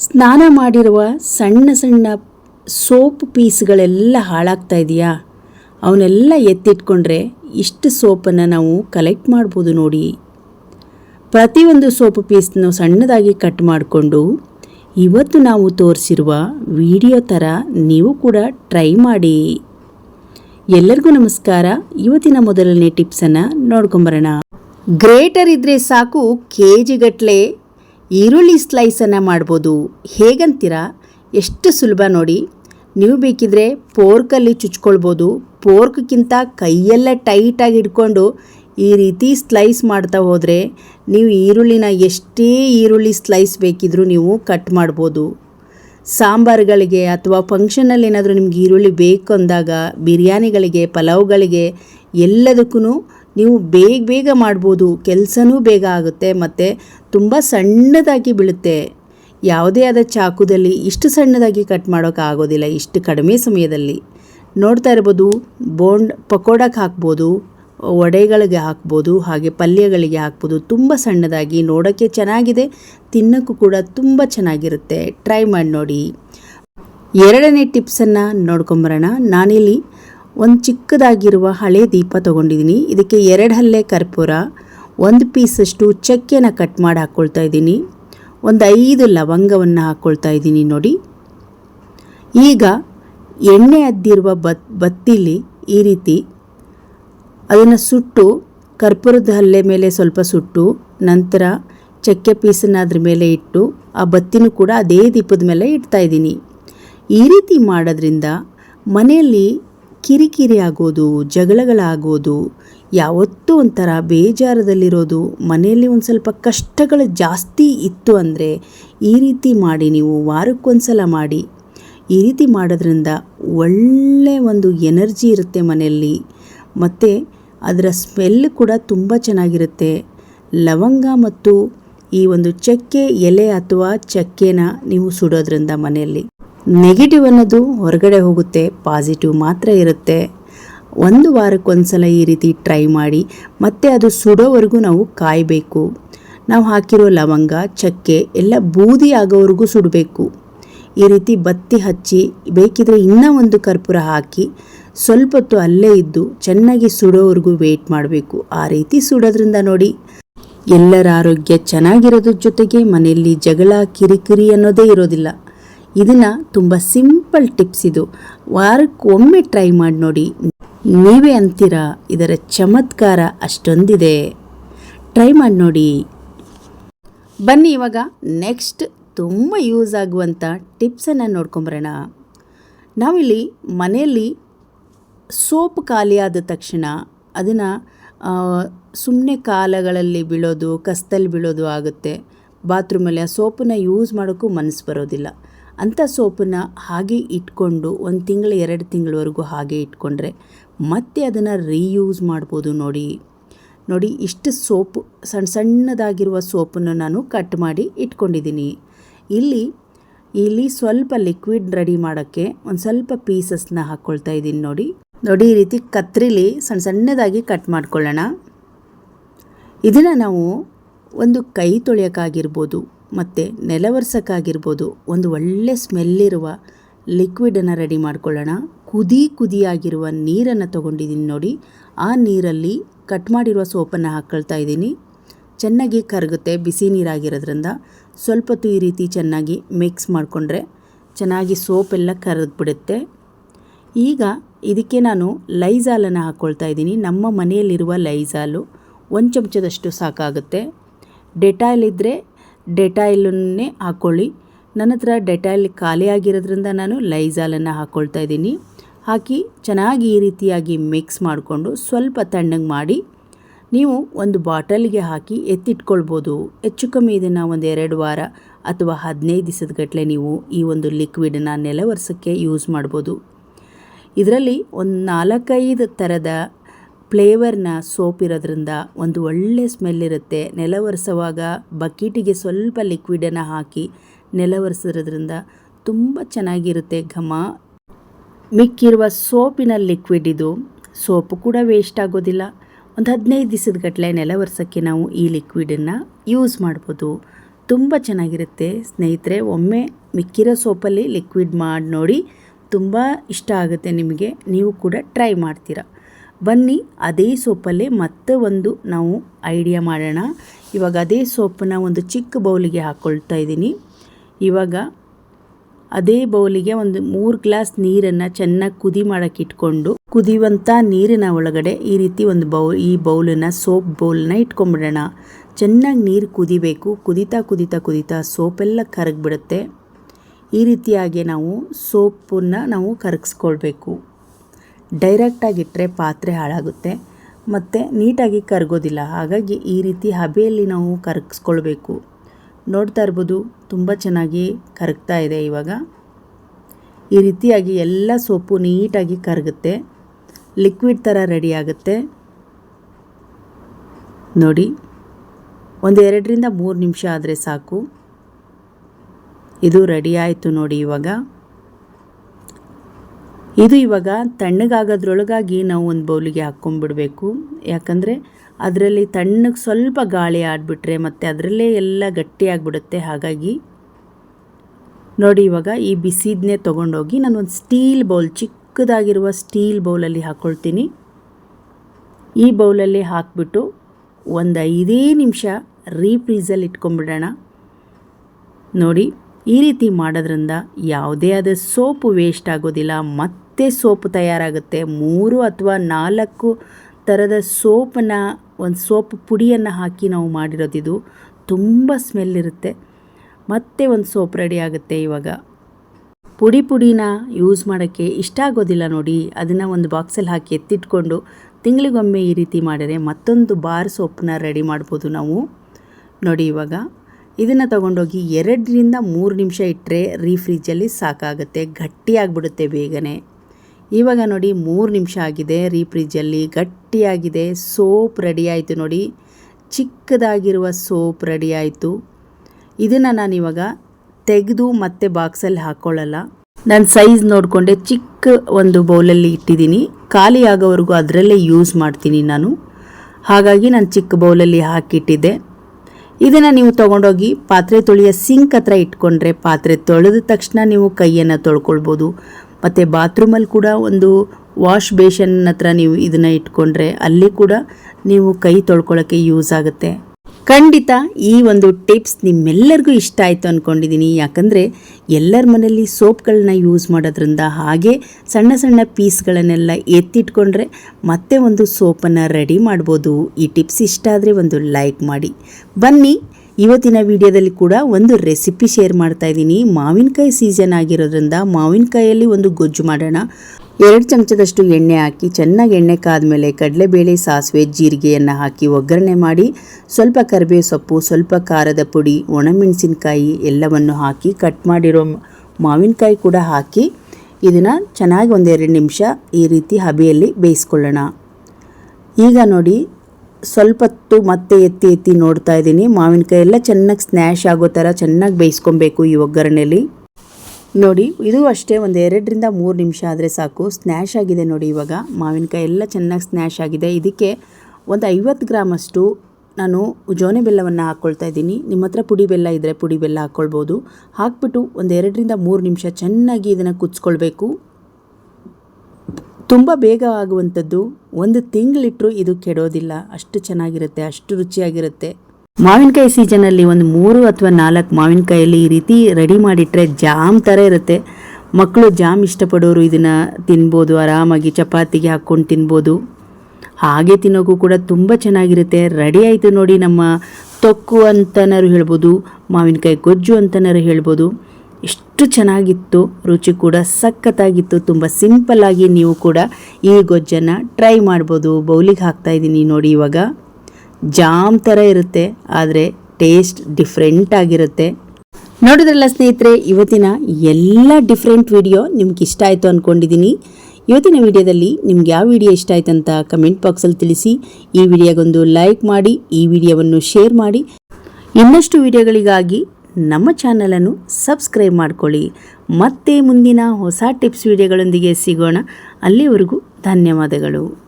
ಸ್ನಾನ ಮಾಡಿರುವ ಸಣ್ಣ ಸಣ್ಣ ಸೋಪ್ ಪೀಸ್ಗಳೆಲ್ಲ ಹಾಳಾಗ್ತಾ ಇದೆಯಾ? ಅವನ್ನೆಲ್ಲ ಎತ್ತಿಟ್ಕೊಂಡ್ರೆ ಇಷ್ಟು ಸೋಪನ್ನು ನಾವು ಕಲೆಕ್ಟ್ ಮಾಡ್ಬೋದು ನೋಡಿ. ಪ್ರತಿಯೊಂದು ಸೋಪ್ ಪೀಸ್ನು ಸಣ್ಣದಾಗಿ ಕಟ್ ಮಾಡಿಕೊಂಡು ಇವತ್ತು ನಾವು ತೋರಿಸಿರುವ ವಿಡಿಯೋ ಥರ ನೀವು ಕೂಡ ಟ್ರೈ ಮಾಡಿ. ಎಲ್ಲರಿಗೂ ನಮಸ್ಕಾರ. ಇವತ್ತಿನ ಮೊದಲನೇ ಟಿಪ್ಸನ್ನು ನೋಡ್ಕೊಂಬರೋಣ. ಗ್ರೇಟರ್ ಇದ್ದರೆ ಸಾಕು ಕೆ ಜಿಗಟ್ಟಲೆ ಈರುಳ್ಳಿ ಸ್ಲೈಸನ್ನು ಮಾಡ್ಬೋದು. ಹೇಗಂತೀರಾ? ಎಷ್ಟು ಸುಲಭ ನೋಡಿ. ನೀವು ಬೇಕಿದ್ರೆ ಪೋರ್ಕಲ್ಲಿ ಚುಚ್ಕೊಳ್ಬೋದು. ಪೋರ್ಕ್ಗಿಂತ ಕೈಯೆಲ್ಲ ಟೈಟಾಗಿ ಹಿಡ್ಕೊಂಡು ಈ ರೀತಿ ಸ್ಲೈಸ್ ಮಾಡ್ತಾ ಹೋದರೆ ನೀವು ಈರುಳ್ಳಿನ ಎಷ್ಟೇ ಈರುಳ್ಳಿ ಸ್ಲೈಸ್ ಬೇಕಿದ್ರೂ ನೀವು ಕಟ್ ಮಾಡ್ಬೋದು. ಸಾಂಬಾರುಗಳಿಗೆ ಅಥವಾ ಫಂಕ್ಷನಲ್ಲಿ ಏನಾದರೂ ನಿಮ್ಗೆ ಈರುಳ್ಳಿ ಬೇಕು ಅಂದಾಗ ಬಿರಿಯಾನಿಗಳಿಗೆ, ಪಲಾವ್ಗಳಿಗೆ ಎಲ್ಲದಕ್ಕೂ ನೀವು ಬೇಗ ಬೇಗ ಮಾಡ್ಬೋದು, ಕೆಲಸನೂ ಬೇಗ ಆಗುತ್ತೆ, ಮತ್ತು ತುಂಬ ಸಣ್ಣದಾಗಿ ಬೀಳುತ್ತೆ. ಯಾವುದೇ ಆದ ಚಾಕುದಲ್ಲಿ ಇಷ್ಟು ಸಣ್ಣದಾಗಿ ಕಟ್ ಮಾಡೋಕೆ ಆಗೋದಿಲ್ಲ, ಇಷ್ಟು ಕಡಿಮೆ ಸಮಯದಲ್ಲಿ. ನೋಡ್ತಾ ಇರ್ಬೋದು, ಬೋಂಡ್ ಪಕೋಡಕ್ಕೆ ಹಾಕ್ಬೋದು, ವಡೆಗಳಿಗೆ ಹಾಕ್ಬೋದು, ಹಾಗೆ ಪಲ್ಯಗಳಿಗೆ ಹಾಕ್ಬೋದು, ತುಂಬ ಸಣ್ಣದಾಗಿ ನೋಡೋಕ್ಕೆ ಚೆನ್ನಾಗಿದೆ, ತಿನ್ನೋಕ್ಕೂ ಕೂಡ ತುಂಬ ಚೆನ್ನಾಗಿರುತ್ತೆ. ಟ್ರೈ ಮಾಡಿ ನೋಡಿ. ಎರಡನೇ ಟಿಪ್ಸನ್ನು ನೋಡ್ಕೊಂಬರೋಣ. ನಾನಿಲ್ಲಿ ಒಂದು ಚಿಕ್ಕದಾಗಿರುವ ಹಳೆ ದೀಪ ತೊಗೊಂಡಿದ್ದೀನಿ ಇದಕ್ಕೆ ಎರಡು ಹಲ್ಲೆ ಕರ್ಪೂರ, ಒಂದು ಪೀಸಷ್ಟು ಚಕ್ಕೆನ ಕಟ್ ಮಾಡಿ ಹಾಕ್ಕೊಳ್ತಾ ಇದ್ದೀನಿ. ಒಂದು ಐದು ಲವಂಗವನ್ನು ಹಾಕ್ಕೊಳ್ತಾ ಇದ್ದೀನಿ ನೋಡಿ. ಈಗ ಎಣ್ಣೆ ಅದ್ದಿರುವ ಬತ್, ಬತ್ತಿಲಿ ಈ ರೀತಿ ಅದನ್ನು ಸುಟ್ಟು, ಕರ್ಪೂರದ ಹಲ್ಲೆ ಮೇಲೆ ಸ್ವಲ್ಪ ಸುಟ್ಟು, ನಂತರ ಚಕ್ಕೆ ಪೀಸನ್ನು ಅದ್ರ ಮೇಲೆ ಇಟ್ಟು, ಆ ಬತ್ತಿನೂ ಕೂಡ ಅದೇ ದೀಪದ ಮೇಲೆ ಇಡ್ತಾ ಇದ್ದೀನಿ. ಈ ರೀತಿ ಮಾಡೋದ್ರಿಂದ ಮನೆಯಲ್ಲಿ ಕಿರಿಕಿರಿ ಆಗೋದು ಜಗಳಗಳಾಗೋದು, ಯಾವತ್ತೂ ಒಂಥರ ಬೇಜಾರದಲ್ಲಿರೋದು, ಮನೆಯಲ್ಲಿ ಒಂದು ಸ್ವಲ್ಪ ಕಷ್ಟಗಳು ಜಾಸ್ತಿ ಇತ್ತು ಅಂದರೆ ಈ ರೀತಿ ಮಾಡಿ, ನೀವು ವಾರಕ್ಕೊಂದ್ಸಲ ಮಾಡಿ. ಈ ರೀತಿ ಮಾಡೋದ್ರಿಂದ ಒಳ್ಳೆ ಒಂದು ಎನರ್ಜಿ ಇರುತ್ತೆ ಮನೆಯಲ್ಲಿ. ಮತ್ತು ಅದರ ಸ್ಮೆಲ್ ಕೂಡ ತುಂಬ ಚೆನ್ನಾಗಿರುತ್ತೆ. ಲವಂಗ ಮತ್ತು ಈ ಒಂದು ಚಕ್ಕೆ ಎಲೆ ಅಥವಾ ಚಕ್ಕೆನ ನೀವು ಸುಡೋದ್ರಿಂದ ಮನೆಯಲ್ಲಿ. ನೆಗೆಟಿವ್ ಅನ್ನೋದು ಹೊರಗಡೆ ಹೋಗುತ್ತೆ, ಪಾಸಿಟಿವ್ ಮಾತ್ರ ಇರುತ್ತೆ. ಒಂದು ವಾರಕ್ಕೊಂದ್ಸಲ ಈ ರೀತಿ ಟ್ರೈ ಮಾಡಿ, ಮತ್ತೆ ಅದು ಸುಡೋವರೆಗೂ ನಾವು ಕಾಯಬೇಕು. ನಾವು ಹಾಕಿರೋ ಲವಂಗ, ಚಕ್ಕೆ, ಎಲ್ಲ ಬೂದಿ ಆಗೋವರೆಗೂ ಸುಡಬೇಕು. ಈ ರೀತಿ ಬತ್ತಿ ಹಚ್ಚಿ, ಬೇಕಿದ್ರೆ ಇನ್ನೂ ಒಂದು ಕರ್ಪೂರ ಹಾಕಿ, ಸ್ವಲ್ಪ ಹೊತ್ತು ಅಲ್ಲೇ ಇದ್ದು ಚೆನ್ನಾಗಿ ಸುಡೋವರೆಗೂ ವೆಯ್ಟ್ ಮಾಡಬೇಕು. ಆ ರೀತಿ ಸುಡೋದ್ರಿಂದ ನೋಡಿ, ಎಲ್ಲರ ಆರೋಗ್ಯ ಚೆನ್ನಾಗಿರೋದ್ರ ಜೊತೆಗೆ ಮನೆಯಲ್ಲಿ ಜಗಳ, ಕಿರಿಕಿರಿ ಅನ್ನೋದೇ ಇರೋದಿಲ್ಲ. ಇದನ್ನು ತುಂಬ ಸಿಂಪಲ್ ಟಿಪ್ಸ್ ಇದು. ವಾರಕ್ಕೆ ಒಮ್ಮೆ ಟ್ರೈ ಮಾಡಿ ನೋಡಿ. ನೀವೇ ಅಂತೀರಾ? ಇದರ ಚಮತ್ಕಾರ ಅಷ್ಟೊಂದಿದೆ. ಟ್ರೈ ಮಾಡಿ ನೋಡಿ. ಬನ್ನಿ ಇವಾಗ ನೆಕ್ಸ್ಟ್ ತುಂಬ ಯೂಸ್ ಆಗುವಂಥ ಟಿಪ್ಸನ್ನು ನೋಡ್ಕೊಂಬರೋಣ. ನಾವಿಲ್ಲಿ ಮನೆಯಲ್ಲಿ ಸೋಪ್ ಖಾಲಿಯಾದ ತಕ್ಷಣ ಅದನ್ನು ಸುಮ್ಮನೆ ಕಾಲಗಳಲ್ಲಿ ಬೀಳೋದು, ಕಸ್ತಲ್ಲಿ ಬೀಳೋದು ಆಗುತ್ತೆ. ಬಾತ್ರೂಮಲ್ಲಿ ಆ ಸೋಪನ್ನು ಯೂಸ್ ಮಾಡೋಕ್ಕೂ ಮನಸ್ಸು ಬರೋದಿಲ್ಲ. ಅಂಥ ಸೋಪನ್ನು ಹಾಗೆ ಇಟ್ಕೊಂಡು ಒಂದು ತಿಂಗಳು, ಎರಡು ತಿಂಗಳವರೆಗೂ ಹಾಗೆ ಇಟ್ಕೊಂಡ್ರೆ ಮತ್ತೆ ಅದನ್ನು ರೀಯೂಸ್ ಮಾಡ್ಬೋದು ನೋಡಿ. ನೋಡಿ, ಇಷ್ಟು ಸೋಪು ಸಣ್ಣ ಸಣ್ಣದಾಗಿರುವ ಸೋಪನ್ನು ನಾನು ಕಟ್ ಮಾಡಿ ಇಟ್ಕೊಂಡಿದ್ದೀನಿ ಇಲ್ಲಿ ಇಲ್ಲಿ ಸ್ವಲ್ಪ ಲಿಕ್ವಿಡ್ ರೆಡಿ ಮಾಡೋಕ್ಕೆ ಒಂದು ಸ್ವಲ್ಪ ಪೀಸಸ್ನ ಹಾಕ್ಕೊಳ್ತಾ ಇದ್ದೀನಿ ನೋಡಿ. ನೋಡಿ, ಈ ರೀತಿ ಕತ್ರಿಲಿ ಸಣ್ಣ ಸಣ್ಣದಾಗಿ ಕಟ್ ಮಾಡ್ಕೊಳ್ಳೋಣ. ಇದನ್ನು ನಾವು ಒಂದು ಕೈ ತೊಳೆಯೋಕ್ಕಾಗಿರ್ಬೋದು. ಮತ್ತು ನೆಲವರ್ಸಕ್ಕಾಗಿರ್ಬೋದು ಒಂದು ಒಳ್ಳೆ ಸ್ಮೆಲ್ಲಿರುವ ಲಿಕ್ವಿಡನ್ನು ರೆಡಿ ಮಾಡ್ಕೊಳ್ಳೋಣ. ಕುದಿ ಕುದಿಯಾಗಿರುವ ನೀರನ್ನು ತೊಗೊಂಡಿದ್ದೀನಿ ನೋಡಿ. ಆ ನೀರಲ್ಲಿ ಕಟ್ ಮಾಡಿರುವ ಸೋಪನ್ನು ಹಾಕ್ಕೊಳ್ತಾ ಇದ್ದೀನಿ. ಚೆನ್ನಾಗಿ ಕರಗುತ್ತೆ, ಬಿಸಿ ನೀರಾಗಿರೋದ್ರಿಂದ. ಸ್ವಲ್ಪ ಹೊತ್ತು ಈ ರೀತಿ ಚೆನ್ನಾಗಿ ಮಿಕ್ಸ್ ಮಾಡಿಕೊಂಡ್ರೆ ಚೆನ್ನಾಗಿ ಸೋಪೆಲ್ಲ ಕರೆದ್ಬಿಡುತ್ತೆ. ಈಗ ಇದಕ್ಕೆ ನಾನು ಲೈಜಾಲನ್ನು ಹಾಕ್ಕೊಳ್ತಾ ಇದ್ದೀನಿ. ನಮ್ಮ ಮನೆಯಲ್ಲಿರುವ ಲೈಜಾಲು ಒಂದು ಚಮಚದಷ್ಟು ಸಾಕಾಗುತ್ತೆ. ಡೆಟಾಲ್ ಇದ್ದರೆ ಡೆಟಾಯ್ಲನ್ನೇ ಹಾಕ್ಕೊಳ್ಳಿ ನನ್ನ ಹತ್ರ ಡೆಟಾಯ್ಲ್ ಖಾಲಿಯಾಗಿರೋದ್ರಿಂದ ನಾನು ಲೈಝಾಲನ್ನು ಹಾಕ್ಕೊಳ್ತಾ ಇದ್ದೀನಿ. ಹಾಕಿ ಚೆನ್ನಾಗಿ ಈ ರೀತಿಯಾಗಿ ಮಿಕ್ಸ್ ಮಾಡಿಕೊಂಡು ಸ್ವಲ್ಪ ತಣ್ಣಗೆ ಮಾಡಿ ನೀವು ಒಂದು ಬಾಟಲ್ಗೆ ಹಾಕಿ ಎತ್ತಿಟ್ಕೊಳ್ಬೋದು. ಹೆಚ್ಚು ಕಮ್ಮಿ ಇದನ್ನು ಒಂದು ಎರಡು ವಾರ ಅಥವಾ ಹದಿನೈದು ದಿವಸದ ಗಟ್ಟಲೆ ನೀವು ಈ ಒಂದು ಲಿಕ್ವಿಡನ್ನು ನೆಲವರ್ಸಕ್ಕೆ ಯೂಸ್ ಮಾಡ್ಬೋದು. ಇದರಲ್ಲಿ ಒಂದು ನಾಲ್ಕೈದು ಥರದ ಫ್ಲೇವರ್ನ ಸೋಪ್ ಇರೋದ್ರಿಂದ ಒಂದು ಒಳ್ಳೆ ಸ್ಮೆಲ್ ಇರುತ್ತೆ. ನೆಲವರ್ಸುವಾಗ ಬಕೀಟಿಗೆ ಸ್ವಲ್ಪ ಲಿಕ್ವಿಡನ್ನು ಹಾಕಿ ನೆಲವರ್ಸಿರೋದ್ರಿಂದ ತುಂಬ ಚೆನ್ನಾಗಿರುತ್ತೆ ಘಮ. ಮಿಕ್ಕಿರುವ ಸೋಪಿನ ಲಿಕ್ವಿಡ್ ಇದು. ಸೋಪು ಕೂಡ ವೇಸ್ಟ್ ಆಗೋದಿಲ್ಲ. ಒಂದು ಹದಿನೈದು ದಿವಸದ ಗಟ್ಟಲೆ ನೆಲವರ್ಸೋಕ್ಕೆ ನಾವು ಈ ಲಿಕ್ವಿಡನ್ನು ಯೂಸ್ ಮಾಡ್ಬೋದು. ತುಂಬ ಚೆನ್ನಾಗಿರುತ್ತೆ. ಸ್ನೇಹಿತರೆ, ಒಮ್ಮೆ ಮಿಕ್ಕಿರೋ ಸೋಪಲ್ಲಿ ಲಿಕ್ವಿಡ್ ಮಾಡಿ ನೋಡಿ ತುಂಬ ಇಷ್ಟ ಆಗುತ್ತೆ ನಿಮಗೆ. ನೀವು ಕೂಡ ಟ್ರೈ ಮಾಡ್ತೀರಾ. ಬನ್ನಿ, ಅದೇ ಸೋಪಲ್ಲೇ ಮತ್ತೆ ಒಂದು ನಾವು ಐಡಿಯಾ ಮಾಡೋಣ. ಇವಾಗ ಅದೇ ಸೋಪನ್ನ ಒಂದು ಚಿಕ್ಕ ಬೌಲಿಗೆ ಹಾಕ್ಕೊಳ್ತಾ ಇದ್ದೀನಿ. ಇವಾಗ ಅದೇ ಬೌಲಿಗೆ ಒಂದು ಮೂರು ಗ್ಲಾಸ್ ನೀರನ್ನು ಚೆನ್ನಾಗಿ ಕುದಿ ಮಾಡೋಕ್ಕಿಟ್ಕೊಂಡು ಕುದಿಯುವಂಥ ನೀರಿನ ಒಳಗಡೆ ಈ ರೀತಿ ಒಂದು ಬೌಲ್ ಈ ಬೌಲನ್ನು, ಸೋಪ್ ಬೌಲನ್ನ ಇಟ್ಕೊಂಡ್ಬಿಡೋಣ ಚೆನ್ನಾಗಿ ನೀರು ಕುದಿಬೇಕು, ಕುದಿತಾ ಕುದಿತಾ ಕುದಿತಾ ಸೋಪೆಲ್ಲ ಕರಗಿಬಿಡುತ್ತೆ. ಈ ರೀತಿಯಾಗಿ ನಾವು ಸೋಪನ್ನು ನಾವು ಕರಗಿಸ್ಕೊಳ್ಬೇಕು. ಡೈರೆಕ್ಟಾಗಿಟ್ಟರೆ ಪಾತ್ರೆ ಹಾಳಾಗುತ್ತೆ. ಮತ್ತು ನೀಟಾಗಿ ಕರಗೋದಿಲ್ಲ. ಹಾಗಾಗಿ ಈ ರೀತಿ ಹಬೆಯಲ್ಲಿ ನಾವು ಕರಗಿಸ್ಕೊಳ್ಬೇಕು ನೋಡ್ತಾ ಇರ್ಬೋದು, ತುಂಬ ಚೆನ್ನಾಗಿ ಕರಗ್ತಾ ಇದೆ ಇವಾಗ. ಈ ರೀತಿಯಾಗಿ ಎಲ್ಲ ಸೋಪು ನೀಟಾಗಿ ಕರಗುತ್ತೆ. ಲಿಕ್ವಿಡ್ ಥರ ರೆಡಿ ಆಗುತ್ತೆ. ನೋಡಿ, ಒಂದು ಎರಡರಿಂದ ಮೂರು ನಿಮಿಷ ಆದರೆ ಸಾಕು. ಇದು ರೆಡಿ ಆಯಿತು ನೋಡಿ ಇವಾಗ. ಇದು ಇವಾಗ ತಣ್ಣಗಾಗೋದ್ರೊಳಗಾಗಿ ನಾವು ಒಂದು ಬೌಲಿಗೆ ಹಾಕ್ಕೊಂಬಿಡಬೇಕು ಯಾಕಂದರೆ ಅದರಲ್ಲಿ ತಣ್ಣಗೆ ಸ್ವಲ್ಪ ಗಾಳಿ ಆಡಿಬಿಟ್ರೆ ಮತ್ತು ಅದರಲ್ಲೇ ಎಲ್ಲ ಗಟ್ಟಿಯಾಗಿಬಿಡುತ್ತೆ ಹಾಗಾಗಿ ನೋಡಿ ಇವಾಗ ಈ ಬಿಸಿದನ್ನೇ ತೊಗೊಂಡೋಗಿ ನಾನು ಒಂದು ಸ್ಟೀಲ್ ಬೌಲ್, ಚಿಕ್ಕದಾಗಿರುವ ಸ್ಟೀಲ್ ಬೌಲಲ್ಲಿ ಹಾಕ್ಕೊಳ್ತೀನಿ ಈ ಬೌಲಲ್ಲಿ ಹಾಕಿಬಿಟ್ಟು ಒಂದು ಐದೇ ನಿಮಿಷ ರೀಫ್ರೀಸಲ್ಲಿ ಇಟ್ಕೊಂಡ್ಬಿಡೋಣ. ನೋಡಿ ಈ ರೀತಿ ಮಾಡೋದ್ರಿಂದ ಯಾವುದೇ ಆದ ಸೋಪು ವೇಸ್ಟ್ ಆಗೋದಿಲ್ಲ ಮತ್ತೆ ಸೋಪು ತಯಾರಾಗುತ್ತೆ. ಮೂರು ಅಥವಾ ನಾಲ್ಕು ಥರದ ಸೋಪನ್ನ, ಒಂದು ಸೋಪ್ ಪುಡಿಯನ್ನು ಹಾಕಿ ನಾವು ಮಾಡಿರೋದಿದು ತುಂಬ ಸ್ಮೆಲ್ ಇರುತ್ತೆ. ಮತ್ತೆ ಒಂದು ಸೋಪ್ ರೆಡಿ ಆಗುತ್ತೆ ಇವಾಗ. ಪುಡಿ ಪುಡಿನ ಯೂಸ್ ಮಾಡೋಕ್ಕೆ ಇಷ್ಟ ಆಗೋದಿಲ್ಲ ನೋಡಿ. ಅದನ್ನು ಒಂದು ಬಾಕ್ಸಲ್ಲಿ ಹಾಕಿ ಎತ್ತಿಟ್ಕೊಂಡು ತಿಂಗಳಿಗೊಮ್ಮೆ ಈ ರೀತಿ ಮಾಡಿದರೆ ಮತ್ತೊಂದು ಬಾರ್ ಸೋಪನ್ನ ರೆಡಿ ಮಾಡ್ಬೋದು ನಾವು. ನೋಡಿ ಇವಾಗ. ಇದನ್ನು ತಗೊಂಡೋಗಿ ಎರಡರಿಂದ ಮೂರು ನಿಮಿಷ ಇಟ್ಟರೆ ರೀಫ್ರಿಜ್ಜಲ್ಲಿ ಸಾಕಾಗುತ್ತೆ. ಗಟ್ಟಿಯಾಗಿಬಿಡುತ್ತೆ ಬೇಗನೆ. ಇವಾಗ ನೋಡಿ ಮೂರು ನಿಮಿಷ ಆಗಿದೆ ರೀಫ್ರಿಜಲ್ಲಿ ಗಟ್ಟಿಯಾಗಿದೆ, ಸೋಪ್ ರೆಡಿ ಆಯಿತು ನೋಡಿ. ಚಿಕ್ಕದಾಗಿರುವ ಸೋಪ್ ರೆಡಿ ಆಯಿತು. ಇದನ್ನು ನಾನಿವಾಗ ತೆಗೆದು ಮತ್ತೆ ಬಾಕ್ಸಲ್ಲಿ ಹಾಕ್ಕೊಳ್ಳಲ್ಲ ನಾನು ಸೈಜ್ ನೋಡಿಕೊಂಡೆ ಚಿಕ್ಕ ಒಂದು ಬೌಲಲ್ಲಿ ಇಟ್ಟಿದ್ದೀನಿ. ಖಾಲಿ ಆಗೋವರೆಗೂ ಅದರಲ್ಲೇ ಯೂಸ್ ಮಾಡ್ತೀನಿ ನಾನು. ಹಾಗಾಗಿ ನಾನು ಚಿಕ್ಕ ಬೌಲಲ್ಲಿ ಹಾಕಿಟ್ಟಿದ್ದೆ. ಇದನ್ನು ನೀವು ತೊಗೊಂಡೋಗಿ ಪಾತ್ರೆ ತೊಳೆಯ ಸಿಂಕ್ ಹತ್ರ ಇಟ್ಕೊಂಡ್ರೆ ಪಾತ್ರೆ ತೊಳೆದ ತಕ್ಷಣ ನೀವು ಕೈಯನ್ನು ತೊಳ್ಕೊಳ್ಬೋದು. ಮತ್ತು ಬಾತ್ರೂಮಲ್ಲಿ ಕೂಡ ಒಂದು ವಾಶ್ ಬೇಷನ್ ಹತ್ರ ನೀವು ಇದನ್ನು ಇಟ್ಕೊಂಡ್ರೆ ಅಲ್ಲಿ ಕೂಡ ನೀವು ಕೈ ತೊಳ್ಕೊಳ್ಳೋಕ್ಕೆ ಯೂಸ್ ಆಗುತ್ತೆ. ಖಂಡಿತ ಈ ಒಂದು ಟಿಪ್ಸ್ ನಿಮ್ಮೆಲ್ಲರಿಗೂ ಇಷ್ಟ ಆಯಿತು ಅಂದ್ಕೊಂಡಿದ್ದೀನಿ ಯಾಕಂದರೆ ಎಲ್ಲರ ಮನೆಯಲ್ಲಿ ಸೋಪ್ಗಳನ್ನ ಯೂಸ್ ಮಾಡೋದ್ರಿಂದ ಹಾಗೆ ಸಣ್ಣ ಸಣ್ಣ ಪೀಸ್ಗಳನ್ನೆಲ್ಲ ಎತ್ತಿಟ್ಕೊಂಡ್ರೆ ಮತ್ತೆ ಒಂದು ಸೋಪನ್ನು ರೆಡಿ ಮಾಡ್ಬೋದು. ಈ ಟಿಪ್ಸ್ ಇಷ್ಟ ಆದರೆ ಒಂದು ಲೈಕ್ ಮಾಡಿ. ಬನ್ನಿ ಇವತ್ತಿನ ವಿಡಿಯೋದಲ್ಲಿ ಕೂಡ ಒಂದು ರೆಸಿಪಿ ಶೇರ್ ಮಾಡ್ತಾ ಇದ್ದೀನಿ. ಮಾವಿನಕಾಯಿ ಸೀಸನ್ ಆಗಿರೋದ್ರಿಂದ ಮಾವಿನಕಾಯಲ್ಲಿ ಒಂದು ಗೊಜ್ಜು ಮಾಡೋಣ. ಎರಡು ಚಮಚದಷ್ಟು ಎಣ್ಣೆ ಹಾಕಿ, ಚೆನ್ನಾಗಿ ಎಣ್ಣೆ ಕಾದ್ಮೇಲೆ ಕಡಲೆಬೇಳೆ, ಸಾಸಿವೆ, ಜೀರಿಗೆಯನ್ನು ಹಾಕಿ ಒಗ್ಗರಣೆ ಮಾಡಿ, ಸ್ವಲ್ಪ ಕರಿಬೇವು ಸೊಪ್ಪು ಸ್ವಲ್ಪ ಖಾರದ ಪುಡಿ, ಒಣಮೆಣಸಿನಕಾಯಿ ಎಲ್ಲವನ್ನು ಹಾಕಿ ಕಟ್ ಮಾಡಿರೋ ಮಾವಿನಕಾಯಿ ಕೂಡ ಹಾಕಿ ಇದನ್ನು ಚೆನ್ನಾಗಿ ಒಂದೆರಡು ನಿಮಿಷ ಈ ರೀತಿ ಹಬೆಯಲ್ಲಿ ಬೇಯಿಸ್ಕೊಳ್ಳೋಣ. ಈಗ ನೋಡಿ ಸ್ವಲ್ಪ ಹೊತ್ತು ಮತ್ತೆ ಎತ್ತಿ ಎತ್ತಿ ನೋಡ್ತಾ ಇದ್ದೀನಿ. ಮಾವಿನಕಾಯಿ ಎಲ್ಲ ಚೆನ್ನಾಗಿ ಸ್ನ್ಯಾಶ್ ಆಗೋ ಥರ ಚೆನ್ನಾಗಿ ಬೇಯಿಸ್ಕೊಬೇಕು ಈ ಒಗ್ಗರಣೆಯಲ್ಲಿ ನೋಡಿ, ಇದು ಅಷ್ಟೇ ಒಂದು ಎರಡರಿಂದ ಮೂರು ನಿಮಿಷ ಆದರೆ ಸಾಕು. ಸ್ನ್ಯಾಶ್ ಆಗಿದೆ ನೋಡಿ ಇವಾಗ. ಮಾವಿನಕಾಯಿ ಎಲ್ಲ ಚೆನ್ನಾಗಿ ಸ್ನ್ಯಾಶ್ ಆಗಿದೆ. ಇದಕ್ಕೆ ಒಂದು ಐವತ್ತು ಗ್ರಾಮಷ್ಟು ನಾನು ಜೋನೆ ಬೆಲ್ಲವನ್ನು ಹಾಕ್ಕೊಳ್ತಾ ಇದ್ದೀನಿ. ನಿಮ್ಮ ಹತ್ರ ಪುಡಿ ಬೆಲ್ಲ ಇದ್ದರೆ ಪುಡಿ ಬೆಲ್ಲ ಹಾಕ್ಕೊಳ್ಬೋದು ಹಾಕ್ಬಿಟ್ಟು ಒಂದು ಎರಡರಿಂದ ಮೂರು ನಿಮಿಷ ಚೆನ್ನಾಗಿ ಇದನ್ನು ಕುಚ್ಕೊಳ್ಬೇಕು ತುಂಬ ಬೇಗ ಆಗುವಂಥದ್ದು. ಒಂದು ತಿಂಗಳಿಟ್ಟರು ಇದು ಕೆಡೋದಿಲ್ಲ. ಅಷ್ಟು ಚೆನ್ನಾಗಿರುತ್ತೆ, ಅಷ್ಟು ರುಚಿಯಾಗಿರುತ್ತೆ. ಮಾವಿನಕಾಯಿ ಸೀಸನಲ್ಲಿ ಒಂದು ಮೂರು ಅಥವಾ ನಾಲ್ಕು ಮಾವಿನಕಾಯಲ್ಲಿ ಈ ರೀತಿ ರೆಡಿ ಮಾಡಿಟ್ರೆ ಜಾಮ್ ಥರ ಇರುತ್ತೆ. ಮಕ್ಕಳು ಜಾಮ್ ಇಷ್ಟಪಡೋರು ಇದನ್ನು ತಿನ್ಬೋದು, ಆರಾಮಾಗಿ ಚಪಾತಿಗೆ ಹಾಕ್ಕೊಂಡು ತಿನ್ಬೋದು. ಹಾಗೆ ತಿನ್ನೋಕ್ಕೂ ಕೂಡ ತುಂಬ ಚೆನ್ನಾಗಿರುತ್ತೆ. ರೆಡಿ ಆಯಿತು ನೋಡಿ ನಮ್ಮ ತೊಕ್ಕು ಅಂತನಾರು ಹೇಳ್ಬೋದು, ಮಾವಿನಕಾಯಿ ಗೊಜ್ಜು ಅಂತನಾರು ಹೇಳ್ಬೋದು. ಎಷ್ಟು ಚೆನ್ನಾಗಿತ್ತು, ರುಚಿ ಕೂಡ ಸಖತ್ತಾಗಿತ್ತು, ತುಂಬ ಸಿಂಪಲ್ಲಾಗಿ ನೀವು ಕೂಡ ಈ ಗೊಜ್ಜನ್ನು ಟ್ರೈ ಮಾಡ್ಬೋದು. ಬೌಲಿಗೆ ಹಾಕ್ತಾ ಇದ್ದೀನಿ ನೋಡಿ ಇವಾಗ. ಜಾಮ್ ಥರ ಇರುತ್ತೆ, ಆದರೆ ಟೇಸ್ಟ್ ಡಿಫ್ರೆಂಟ್ ಆಗಿರುತ್ತೆ. ನೋಡಿದ್ರಲ್ಲ ಸ್ನೇಹಿತರೆ, ಇವತ್ತಿನ ಎಲ್ಲ ಡಿಫ್ರೆಂಟ್ ವಿಡಿಯೋ ನಿಮ್ಗೆ ಇಷ್ಟ ಆಯಿತು ಅಂದ್ಕೊಂಡಿದ್ದೀನಿ ಇವತ್ತಿನ ವಿಡಿಯೋದಲ್ಲಿ ನಿಮ್ಗೆ ಯಾವ ವಿಡಿಯೋ ಇಷ್ಟ ಆಯ್ತು ಅಂತ ಕಮೆಂಟ್ ಬಾಕ್ಸಲ್ಲಿ ತಿಳಿಸಿ. ಈ ವಿಡಿಯೋಗೊಂದು ಲೈಕ್ ಮಾಡಿ, ಈ ವಿಡಿಯೋವನ್ನು ಶೇರ್ ಮಾಡಿ. ಇನ್ನಷ್ಟು ವಿಡಿಯೋಗಳಿಗಾಗಿ ನಮ್ಮ ಚಾನಲನ್ನು ಸಬ್ಸ್ಕ್ರೈಬ್ ಮಾಡ್ಕೊಳ್ಳಿ. ಮತ್ತೆ ಮುಂದಿನ ಹೊಸ ಟಿಪ್ಸ್ ವಿಡಿಯೋಗಳೊಂದಿಗೆ ಸಿಗೋಣ. ಅಲ್ಲಿವರೆಗೂ ಧನ್ಯವಾದಗಳು.